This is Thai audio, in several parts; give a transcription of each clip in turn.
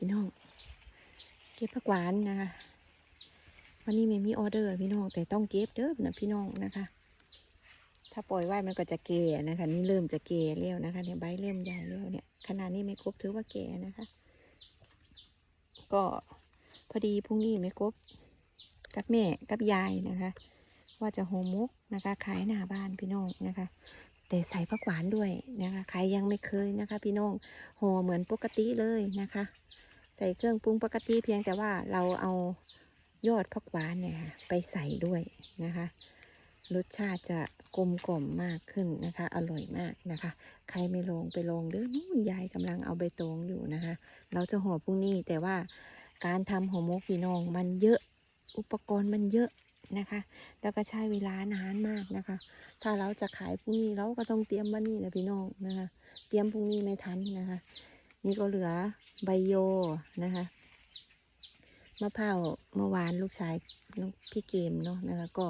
พี่น้อง เก็บผักหวานนะคะวันนี้ไม่มีออเดอร์พี่น้องแต่ต้องเก็บเด้อนะพี่น้องนะคะ ถ้าปล่อยไว้มันก็จะเก่นะคะ นี่เริ่มจะเก่แล้วนะคะเนี่ยใบเริ่มใหญ่แล้วเนี่ยขนาดนี้ไม่ครบถือว่าแก่นะคะ ก็พอดีพรุ่งนี้ไม่ครบกับแม่กับยายนะคะ ว่าจะโฮมมุกนะคะขายหน้าบ้านพี่น้องนะคะ แต่ใส่ผักหวานด้วยนะคะใครยังไม่เคยนะคะ พี่น้องห่อเหมือนปกติเลยนะคะ ใส่เครื่องปรุงปกติเพียงแต่ว่าเราเอายอดผักหวานเนี่ยค่ะไปใส่ด้วยนะคะ รสชาติจะกลมกล่อมมากขึ้นนะคะ อร่อยมากนะคะ ใครไม่ลงไปลงเด้อนู่นยายกำลังเอาใบตองอยู่นะคะ เราจะห่อพรุ่งนี้แต่ว่าการทำห่อมกพี่น้องมันเยอะอุปกรณ์มันเยอะนะคะ แล้วก็ใช้เวลานานมากนะคะ ถ้าเราจะขายพรุ่งนี้เราก็ต้องเตรียมวันนี้แหละพี่น้องนะคะ เตรียมพรุ่งนี้ไม่ทันนะคะ นี่ก็เหลือใบโยนะคะมะพร้าวเมื่อวานลูกชายน้องพี่เกมเนาะนะคะ ก็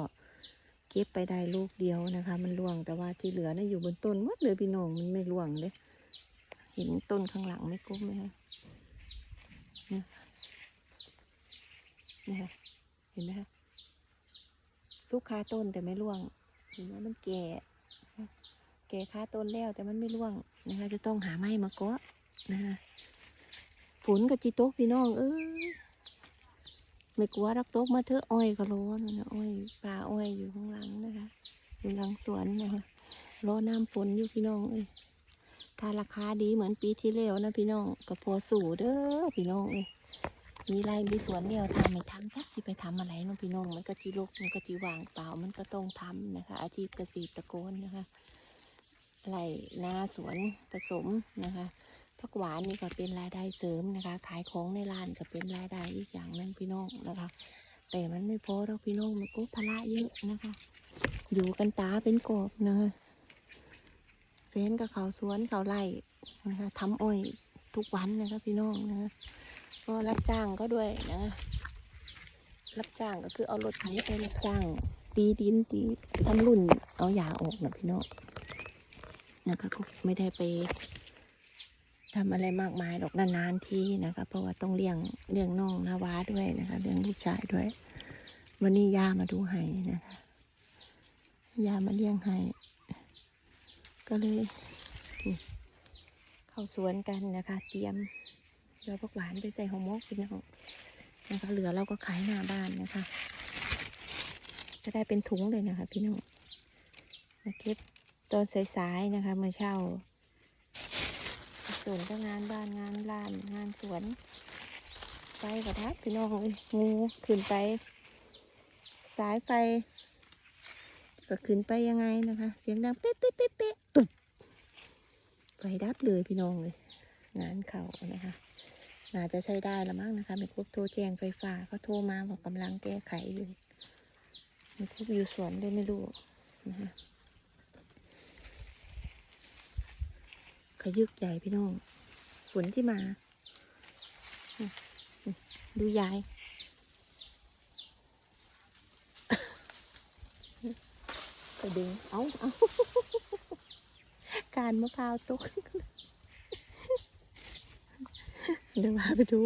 เก็บไปได้ลูกเดียวนะคะ มันร่วงแต่ว่าที่เหลือนะ่ะอยู่บนต้นหมดเลยพี่น้องมันไม่ร่วงเลยเห็นต้นข้างหลังไม่ก้มไหมคะเนี่ยนะคะเห็นไหมคะซุกคาต้นแต่ไม่ร่วงเห็นไหมมันแก่แก่คาต้นแล้วแต่มันไม่ร่วงนะคะ จะต้องหาไม้มาเกาะ นะฝนกับจีโต๊กพี่น้อง เอ้ยไม่กลัวรักโต๊กมาเถอะอ้อยก็ร้อนนะอ้อยป่าอ้อยอยู่ข้างหลังนะคะ อยู่หลังสวนนะคะรอน้ำฝนอยู่พี่น้องเอ้ยถ้าราคาดีเหมือนปีที่แล้วนะพี่น้องก็พอสู่เด้อพี่น้องเอ้ยมีไรมีสวนเดียวทำไม่ทำทักที่ไปทำอะไรน้องพี่น้องมันก็จีลกมันก็จีวางเปล่ามันก็ต้องทำนะคะ อาชีพเกษตรกรนะคะไรนาสวนผสมนะคะ ผักหวานนี่ก็เป็นรายได้เสริมนะคะ ขายของในร้านก็เป็นรายได้อีกอย่างนึงพี่น้องนะคะ แต่มันไม่พอเราพี่น้องมันก็ภาระเยอะนะคะ อยู่กันตาเป็นกอบนะคะเฟ้นกับเขาสวนเขาไร่นะคะทำอ้อยทุกวันนะคะพี่น้องนะคะก็รับจ้างก็ด้วยนะรับจ้างก็คือเอารถไถไปรับจ้างตีดินตีทำรุ่นเอาหญ้าออกนะพี่น้องนะคะก็ไม่ได้ไป ทำอะไรมากมายหรอกนานๆทีนะคะ เพราะว่าต้องเลี้ยงเลี้ยงน้องนาวาด้วยนะคะเลี้ยงลูกชายด้วย วันนี้ย่ามาดูให้นะคะย่ามาเลี้ยงให้ก็เลย เข้าสวนกันนะคะ เตรียมเดี๋ยวพวกหวานไปใส่ห่อหมกพี่น้องนะคะ เหลือเราก็ขายหน้าบ้านนะคะ จะได้เป็นถุงเลยนะคะ พี่น้องมาเก็บตอนสายๆนะคะเมื่อเช้า ส่วนก็งานบ้านงานร้านงานสวน ไปกระทับพี่น้องเลยงูขึ้นไป สายไฟ ก็ขึ้นไปยังไงนะคะ เสียงดังเป๊ะเป๊ะเป๊ะเป๊ะตุบไฟดับเลยพี่น้องเลย งานเขานะคะน่าจะใช้ได้ละมั้งนะคะไม่ครบโทรแจ้งไฟฟ้าก็โทรมาบอกกำลังแก้ไขอยู่ม่ครบอยู่สวนได้ไม่รู้นะคะ ขยึกใหญ่พี่น้องฝนที่มา ดูยาย กระดึงเอาเอาการมะพร้าวตกเดี๋ยวมาไปดู